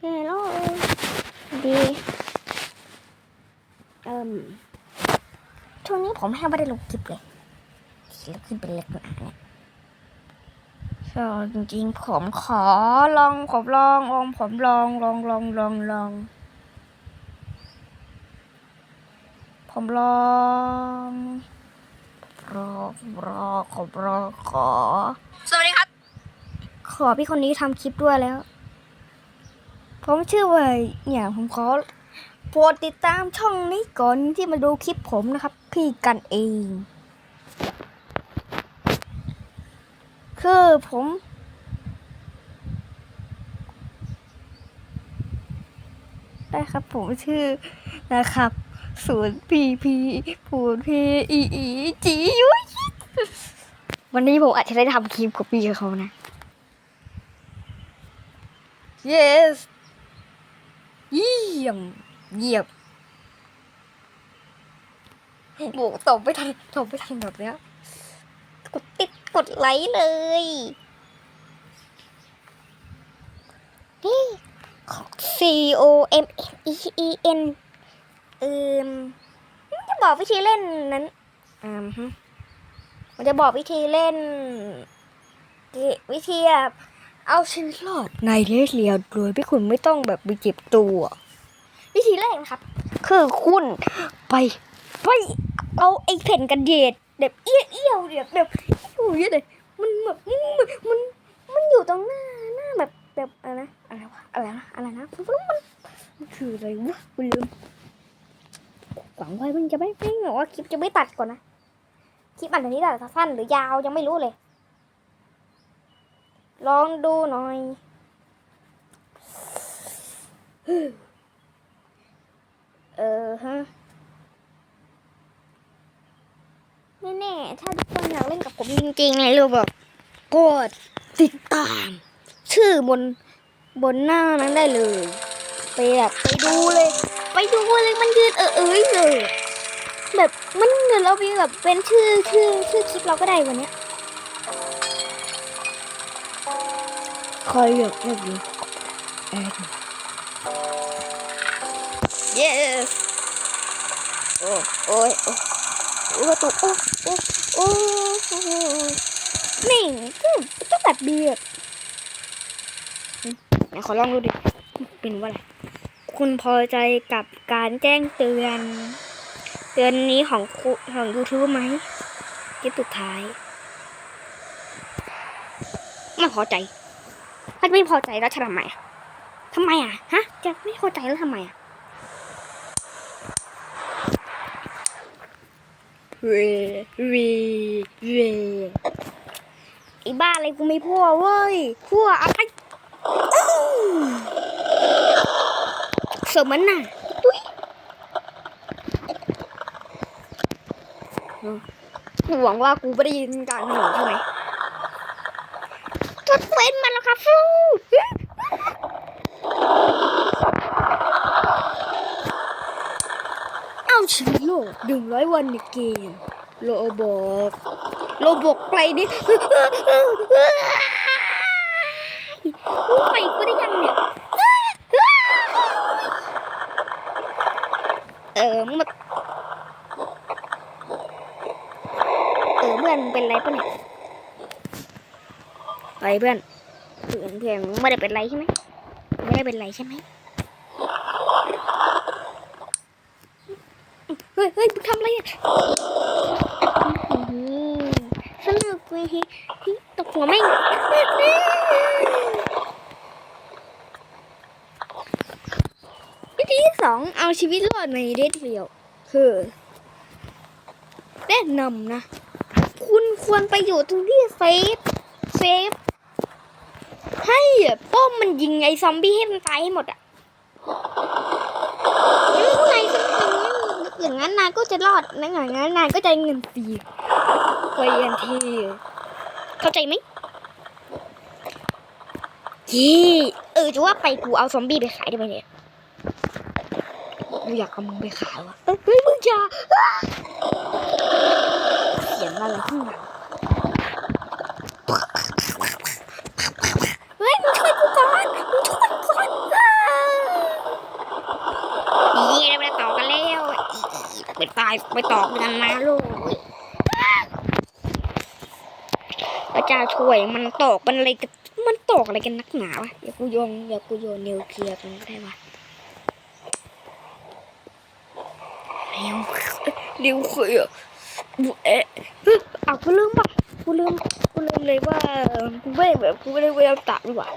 เฮลโลดีเอ่มช่วงนี้ผมแทบไม่ได้ลงคลิปเลยแล้วขึ้นเป็นเล็กหนาเนี่ยใช่จริงๆผมขอลองผมลองลองผมลองลองลองลองลอง ผมลองรอรอขอรอขอ สวัสดีครับ ขอพี่คนนี้ทำคลิปด้วยแล้ว ผมชื่อว่าเนี่ยผมขอโปรดติดตามช่องนี้ก่อนที่มาดูคลิปผมนะครับ พี่กันเอง คือผม ได้ครับผมชื่อนะครับศูนย์พีพีพูนพีอีอีจียุ้ยวันนี้ผมอาจจะได้ทำคลิปกับพี่เขานะ yes ยี่ยม เยี่ยมโบตบไม่ทันตบไม่ทันแบบเนี้ยกดติดกดไลค์เลย นี่ C O M M E E N เอืมจะบอกวิธีเล่นนั้นอืมฮมันจะบอกวิธีเล่น วิธีแบบเอาชีวิตรอดในเรียเรียวโดยที่คุณไม่ต้องแบบไปเจ็บตัว วิธีแรกนะครับ คือคุณไปไปเอาไอ้แผ่นกันเดดแบบเอี้ยวเอี้ยวแบบแบบโอ้ยเลยมันแบบมันมันมันอยู่ตรงหน้าหน้าแบบแบบอะไรนะอะไรวะอะไรนะอะไรนะมันมันมันคืออะไรวะกูลืมหวังว่ามันจะไม่ไม่หรอว่าคลิปจะไม่ตัดก่อนนะคลิปอันนี้ตัดสั้นหรือยาวยังไม่รู้เลย ลองดูหน่อย เออฮะแน่ๆถ้าทุกคนอยากเล่นกับผมจริงๆเลยเราแบบกดติดตาม ชื่อบนบนหน้านั้นได้เลย ไปแบบไปดูเลย ไปดูเลยมันยืนเออเอยเลย แบบมันเหมือนเรามีแบบเป็นชื่อชื่อชื่อคลิปเราก็ได้วันเนี้ยใครอยากเล่นแอด yes โอ้โอ้ยโอ้โอ้ตัวโอ้โอ้โอ้นี่ก็ก็ตัดดีอะไหนขอลองดูดิเป็นว่าอะไรคุณพอใจกับการแจ้งเตือน เตือนนี้ของของ YouTube ไหมคลิปสุดท้ายไม่พอใจถ้าไม่พอใจแล้วจะทำไมอะทำไมอะฮะจะไม่พอใจแล้วทำไมอะ เวเวเวไอ้บ้าอะไรกูไม่พ่อเว้ยพ่ออะไรสมันน่ะตุ้ยหวังว่ากูไม่ได้ยินกลารถนนใช่ไหมทดเว้นมาแล้วครับฟูอา ชีวิตโลกหนึ่งร้อยวันในเกมโลบอกโลบอกไปดิไปกูได้ยังเนี่ย เออมึงมาเออเพื่อนมึงเป็นไรปะเนี่ยไปเพื่อนเพื่อนเพื่อนมึงไม่ได้เป็นไรใช่ไหมไม่ได้เป็นไรใช่ไหมเฮ้ยเฮ้ยมึงทำอะไรอะสนุกเลยตกหัวไม่งวิธีที่สองเอาชีวิตรอดในเดเรียวคือแนะนำนะ คุณควรไปอยู่ตรงที่เซฟ เซฟ ให้ป้อมมันยิงไอ้ซอมบี้ให้มันตายให้หมดอะแล้วไงก็อย่าง นั้นนายก็จะรอดนะอย่างนั้นนายก็จะเงินฟรีไปยันทีเข้าใจไหมยี่เออจะว่าไปกูเอาซอมบี้ไปขายได้ไหมเนี่ยกูอยากเอามึงไปขายวะเฮ้ยมึงจ้าเสียงอะไรข้างหลังเฮ้ยมึงช่วยนมึงช่วยกูก่อนอ้า ไปตายไปตอกันนะลูกพระเจ้าช่วยมันตอกมันอะไรกันมันตอกอะไรกันนักหนาวะอย่ากูโยนอย่ากูโยนนิวเคลียร์กันได้วะนิวนิวเคลียร์เอ๊ะอะกูลืมปะกูลืมกูลืมเลยว่ากูไม่แบบกูไม่ได้เวลตัดดีกว่า